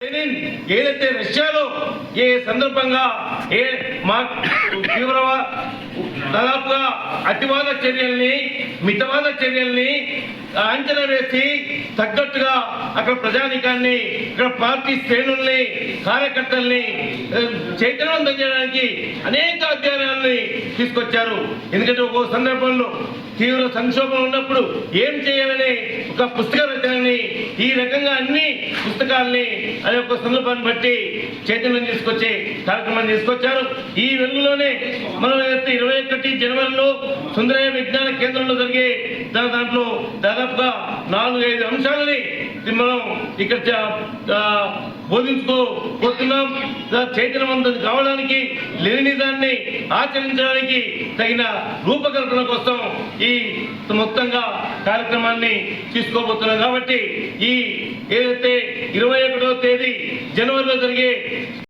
ఏదైతే రష్యాలో ఏ సందర్భంగా ఏ మా తీవ్రవా దాదాపుగా అతివాద చర్యల్ని మితవాద చర్యల్ని అంచనా వేసి తగ్గట్టుగా అక్కడ ప్రజానికాన్ని ఇక్కడ పార్టీ శ్రేణుల్ని కార్యకర్తల్ని చైతన్యవంతం చేయడానికి అనేక అధ్యయనాల్ని తీసుకొచ్చారు. ఎందుకంటే ఒక్కో సందర్భంలో తీవ్ర సంక్షోభం ఉన్నప్పుడు ఏం చేయాలని ఒక పుస్తక రచనని ఈ రకంగా అన్ని పుస్తకాల్ని అనే ఒక సందర్భాన్ని బట్టి చైతన్యం తీసుకొచ్చే కార్యక్రమం తీసుకొచ్చారు. ఈ వెలుగులోనే మనం ఏదైతే ఇరవై ఒకటి జనవరిలో సుందరయ్య విజ్ఞాన కేంద్రంలో జరిగే దాని దాంట్లో దాదాపుగా నాలుగు ఐదు అంశాలని మనం ఇక్కడ బోధించుకో ఆ, బోధించుకోబోతున్నాం చైతన్యవంతం కావడానికి లెనినిజాన్ని ఆచరించడానికి తగిన రూపకల్పన కోసం ఈ మొత్తంగా కార్యక్రమాన్ని తీసుకోబోతున్నాం. కాబట్టి ఈ ఏదైతే ఇరవై ఒకటో తేదీ జనవరిలో జరిగే